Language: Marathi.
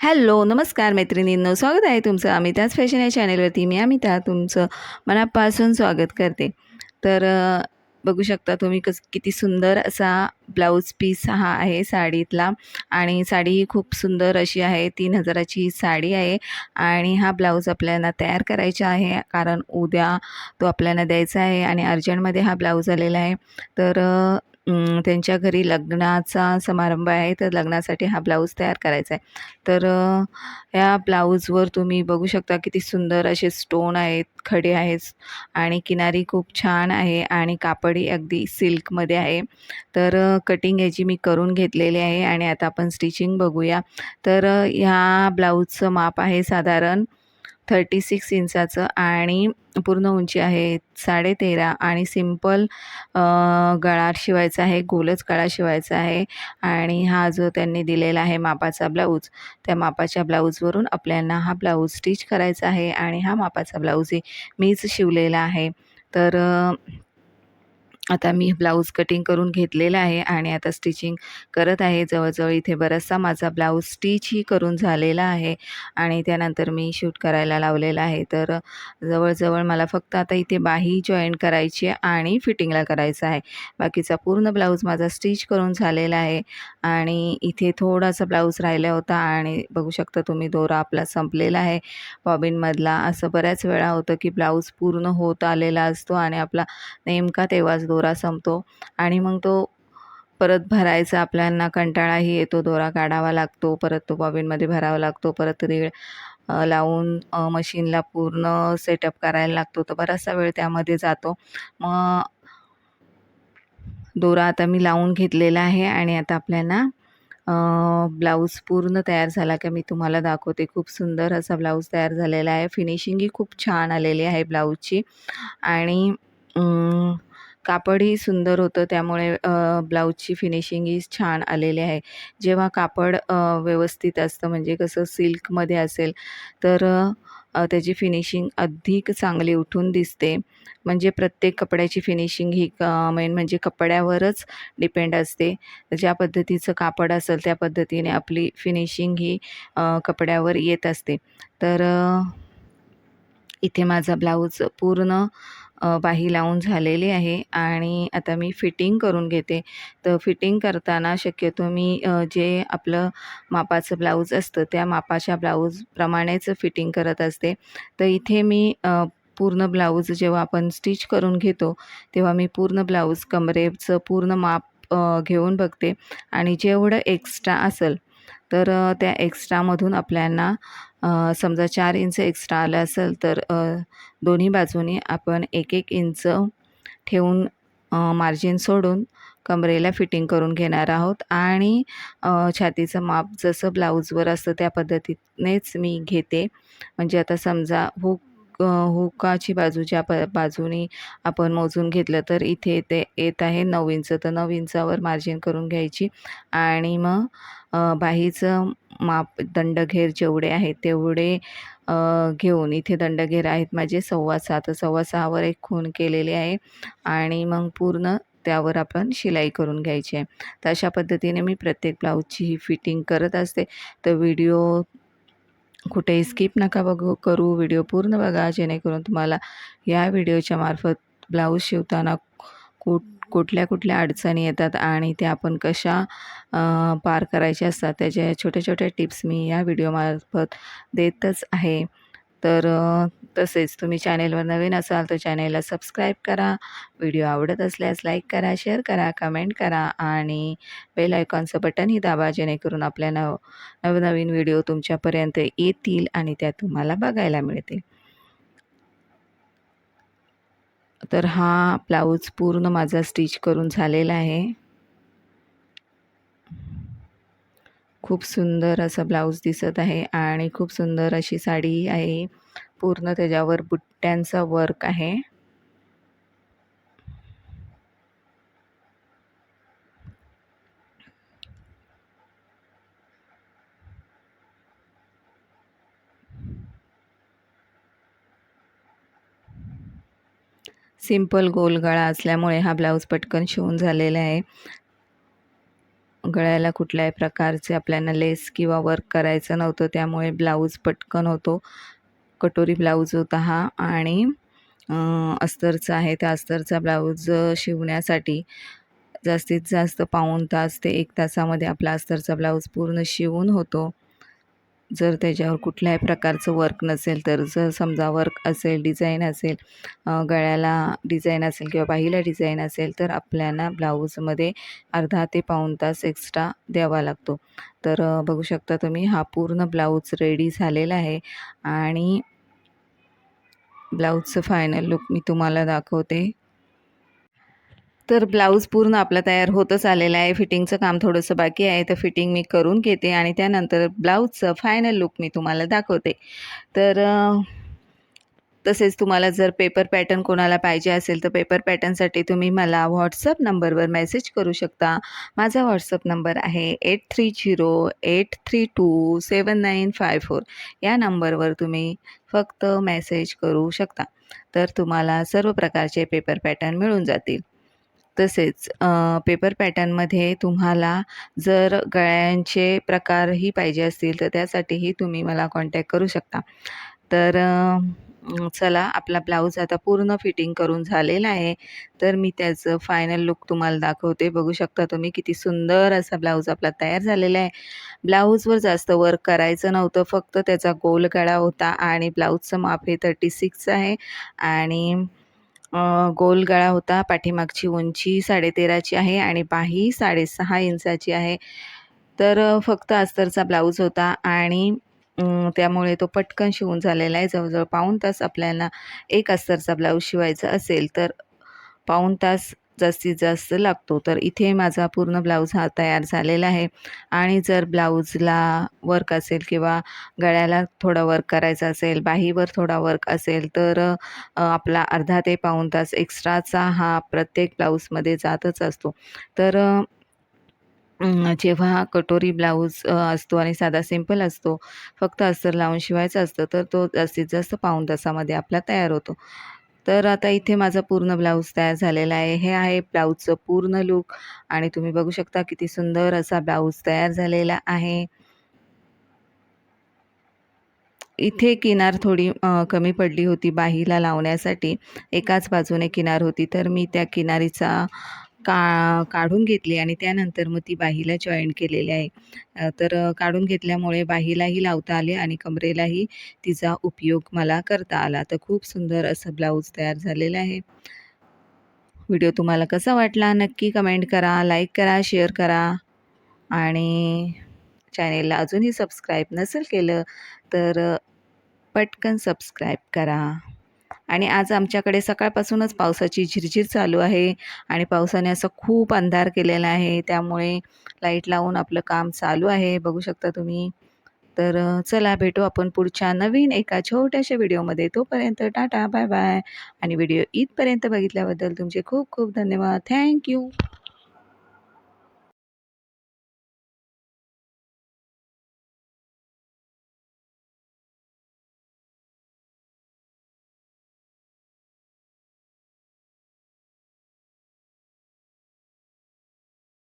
हॅलो नमस्कार मैत्रिणींनो. स्वागत आहे तुमचं अमिताज फॅशन या चॅनेलवरती. मी अमिता तुमचं मनापासून स्वागत करते. तर बघू शकता तुम्ही कस किती सुंदर असा ब्लाऊज पीस हा आहे साडीतला. आणि साडी ही खूप सुंदर अशी आहे. तीन हजाराची ही साडी आहे. आणि हा ब्लाऊज आपल्याला तयार करायचा आहे. कारण उद्या तो आपल्याला द्यायचा आहे. आणि अर्जंटमध्ये हा ब्लाऊज आलेला आहे. तर त्यांच्या घरी लग्नाचा समारंभ आहे तर लग्नासाठी हा ब्लाऊज तयार करायचा आहे. तर या ब्लाऊजवर तुम्ही बघू शकता किती सुंदर असे स्टोन आहेत खडे आहेत आणि किनारी खूप छान आहे आणि कापडी अगदी सिल्कमध्ये आहे. तर कटिंग याची मी करून घेतलेली आहे आणि आता आपण स्टिचिंग बघूया. तर ह्या ब्लाऊजचं माप आहे साधारण थर्टी सिक्स इंचाचं आणि पूर्ण उंची आहे साडे तेरा आणि सिंपल गळा शिवायचा आहे गोलच गळा शिवायचा आहे आणि हा जो त्यांनी दिलेला आहे मापाचा ब्लाऊज त्या मापाच्या ब्लाऊजवरून आपल्याला हा ब्लाऊज स्टिच करायचा आहे आणि हा मापाचा ब्लाऊजही मीच शिवलेला आहे. तर आता मी ब्लाऊज कटिंग करून घेतलेला आहे आणि आता स्टिचिंग करत आहे. जवळजवळ इथे बराचसा माझा ब्लाऊज स्टिचही करून झालेला आहे आणि त्यानंतर मी शूट करायला लावलेला आहे. तर जवळजवळ मला फक्त आता इथे बाही जॉईन करायची आहे आणि फिटिंगला करायचं आहे. बाकीचा पूर्ण ब्लाऊज माझा स्टिच करून झालेला आहे आणि इथे थोडासा ब्लाऊज राहिला होता आणि बघू शकता तुम्ही दोरा आपला संपलेला आहे. बॉबिनमधला असं बऱ्याच वेळा होतं की ब्लाऊज पूर्ण होत आलेला असतो आणि आपला नेमका तेव्हाच दोरा दोरा संपतो आणि मग तो परत भरायचा आपल्याला कंटाळाही येतो दोरा काढावा लागतो परत तो बॉबिनमध्ये भरावा लागतो परत रीळ लावून मशीनला पूर्ण सेटअप करायला लागतो. तर बराचसा वेळ त्यामध्ये जातो. मग दोरा आता मी लावून घेतलेला आहे आणि आता आपल्याला ब्लाऊज पूर्ण तयार झाला का मी तुम्हाला दाखवते. खूप सुंदर असा ब्लाऊज तयार झालेला आहे. फिनिशिंगही खूप छान आलेली आहे ब्लाऊजची. आणि कापडही सुंदर होतं. त्यामुळे ब्लाऊजची फिनिशिंगही छान आलेली आहे. जेव्हा कापड व्यवस्थित असतं म्हणजे कसं सिल्कमध्ये असेल तर त्याची फिनिशिंग अधिक चांगली उठून दिसते. म्हणजे प्रत्येक कपड्याची फिनिशिंग ही मेन म्हणजे कपड्यावरच डिपेंड असते. ज्या पद्धतीचं कापड असेल त्या पद्धतीने आपली फिनिशिंग ही कपड्यावर येत असते. तर इथे माझा ब्लाऊज पूर्ण बाही लावून झालेली आहे आणि आता मी फिटिंग करून घेते. तर फिटिंग करताना शक्यतो मी जे आपलं मापाचं ब्लाऊज असतं त्या मापाच्या ब्लाऊजप्रमाणेच फिटिंग करत असते. तर इथे मी पूर्ण ब्लाऊज जेव्हा आपण स्टिच करून घेतो तेव्हा मी पूर्ण ब्लाऊज कमरेचं पूर्ण माप घेऊन बघते. आणि जेवढं एक्स्ट्रा असेल तर त्या एक्स्ट्रामधून आपल्याला समजा चार इंच एक्स्ट्रा आलं असेल तर दोन्ही बाजूनी आपण एक एक इंच ठेवून मार्जिन सोडून कमरेला फिटिंग करून घेणार आहोत. आणि छातीचं माप जसं ब्लाऊजवर असतं त्या पद्धतीनेच मी घेते. म्हणजे आता समजा हुक हुकाची बाजू ज्या प बाजूनी आपण मोजून घेतलं तर इथे ते येत आहे नऊ इंच तर नऊ इंचावर मार्जिन करून घ्यायची. आणि मग बाहीचं माप दंडघेर जेवढे आहेत तेवढे घेऊन इथे दंडघेर आहेत माझे सव्वा सहा तर सव्वा सहावर एक खून केलेली आहे आणि मग पूर्ण त्यावर आपण शिलाई करून घ्यायची आहे. तर अशा पद्धतीने मी प्रत्येक ब्लाऊजची ही फिटिंग करत असते. तर व्हिडिओ कुठेही स्किप नका बघू करू व्हिडिओ पूर्ण बघा जेणेकरून तुम्हाला या व्हिडिओच्या मार्फत ब्लाऊज शिवताना कुठ कुठल्या कुठल्या अडचणी येतात आणि त्या आपण कशा पार करायच्या असतात त्याच्या छोट्या छोट्या टिप्स मी या व्हिडिओमार्फत देतच आहे. तर तसेच तुम्ही चॅनेलवर नवीन असाल तर चॅनेलला सबस्क्राईब करा व्हिडिओ आवडत असल्यास लाईक करा शेअर करा कमेंट करा आणि बेल आयकॉनचं बटनही दाबा जेणेकरून आपल्या नव नवनवीन व्हिडिओ तुमच्यापर्यंत येतील आणि त्या तुम्हाला बघायला मिळतील. तर हा ब्लाऊज पूर्ण माझा स्टिच करून झालेला आहे. खूप सुंदर असा ब्लाऊज दिसत आहे आणि खूप सुंदर अशी साडी आहे. पूर्ण त्याच्यावर बुट्ट्यांचा वर्क आहे. सिंपल गोल गळा असल्यामुळे हा ब्लाऊज पटकन शिवून झालेला आहे. गळ्याला कुठल्याही प्रकारचे आपल्याला लेस किंवा वर्क करायचं नव्हतं त्यामुळे ब्लाऊज पटकन होतो. कटोरी ब्लाऊज होता हा आणि अस्तरचा आहे. त्या अस्तरचा ब्लाऊज शिवण्यासाठी जास्तीत जास्त पाऊण तास ते एक तासामध्ये आपला अस्तरचा ब्लाऊज पूर्ण शिवून होतो. जर त्याच्यावर कुठल्याही प्रकारचं वर्क नसेल तर जर समजा वर्क असेल डिझाईन असेल गळ्याला डिझाईन असेल किंवा बाहीला डिझाईन असेल तर आपल्याला ब्लाऊजमध्ये अर्धा ते पाऊण तास एक्स्ट्रा द्यावा लागतो. तर बघू शकता तुम्ही हा पूर्ण ब्लाऊज रेडी झालेला आहे आणि ब्लाऊजचं फायनल लुक मी तुम्हाला दाखवते. तर ब्लाऊज पूर्ण आपला तयार होतच आलेला आहे. फिटिंगचं काम थोडंसं बाकी आहे. तर फिटिंग मी करून घेते आणि त्यानंतर ब्लाऊजचं फायनल लुक मी तुम्हाला दाखवते. तर तसेच तुम्हाला जर पेपर पॅटर्न कोणाला पाहिजे असेल तर पेपर पॅटर्नसाठी तुम्ही मला व्हॉट्सअप नंबरवर मेसेज करू शकता. माझा व्हॉट्सअप नंबर आहे eight three zero eight three two seven nine five four या नंबरवर तुम्ही फक्त मेसेज करू शकता. तर तुम्हाला सर्व प्रकारचे पेपर पॅटर्न मिळून जातील. तसेच पेपर पॅटर्नमध्ये तुम्हाला जर गळ्यांचे प्रकारही पाहिजे असतील तर त्यासाठीही तुम्ही मला कॉन्टॅक्ट करू शकता. तर चला आपला ब्लाऊज आता पूर्ण फिटिंग करून झालेला आहे. तर मी त्याचं फायनल लुक तुम्हाला दाखवते. बघू शकता तुम्ही किती सुंदर असा ब्लाऊज आपला तयार झालेला आहे. ब्लाऊजवर जास्त वर्क करायचं नव्हतं. फक्त त्याचा गोल गळा होता आणि ब्लाऊजचं माप हे थर्टी सिक्स आहे. आणि गोल गळा होता पाठीमागची उंची साडेतेराची आहे आणि बाही साडेसहा इंचाची आहे. तर फक्त अस्तरचा ब्लाऊज होता आणि त्यामुळे तो पटकन शिवून झालेला आहे. जवळजवळ पाऊण तास आपल्याला एक अस्तरचा ब्लाऊज शिवायचा असेल तर पाऊण तास जास्तीत जास्त लागतो. तर इथे माझा पूर्ण ब्लाऊज हा तयार झालेला आहे. आणि जर ब्लाऊजला वर्क असेल किंवा गळ्याला थोडा वर्क करायचा असेल बाहीवर थोडा वर्क असेल तर आपला अर्धा ते पाऊण तास एक्स्ट्राचा हा प्रत्येक ब्लाऊजमध्ये जातच असतो. तर जेव्हा कटोरी ब्लाऊज असतो आणि साधा सिंपल असतो फक्त अस्तर लावून शिवायचा असतं तर तो जास्तीत जास्त पाऊण तासामध्ये आपला तयार होतो. तर आता इथे माझा पूर्ण ब्लाऊज तयार झालेला आहे. हे आहे ब्लाऊजचं पूर्ण लूक आणि तुम्ही बघू शकता किती सुंदर असा ब्लाऊज तयार झालेला आहे. इथे किनार थोडी कमी पडली होती बाहीला लावण्यासाठी. एकाच बाजूने किनार होती. तर मी त्या किनारीचा का काढून घेतली आणि त्यानंतर मग ती बाहीला जॉईन केलेली आहे. तर काढून घेतल्यामुळे बाहीलाही लावता आले आणि कमरेलाही तिचा उपयोग मला करता आला. तर खूप सुंदर असं ब्लाऊज तयार झालेलं आहे. व्हिडिओ तुम्हाला कसा वाटला? नक्की कमेंट करा लाईक करा शेअर करा. आणि चॅनेलला अजूनही सबस्क्राईब नसेल केलं तर पटकन सबस्क्राईब करा. आणि आज आमच्याकडे सकाळपासूनच पावसाची झिरझिर चालू आहे आणि पावसाने असं खूप अंधार केलेला आहे. त्यामुळे लाइट लावून आपलं काम चालू आहे. बघू शकता तुम्ही. तर चला भेटू आपण पुढच्या नवीन एका छोट्याशा व्हिडिओमध्ये. तोपर्यंत टाटा बाय बाय. आणि व्हिडिओ इथपर्यंत बघितल्याबद्दल तुमचे खूप खूप धन्यवाद. थँक्यू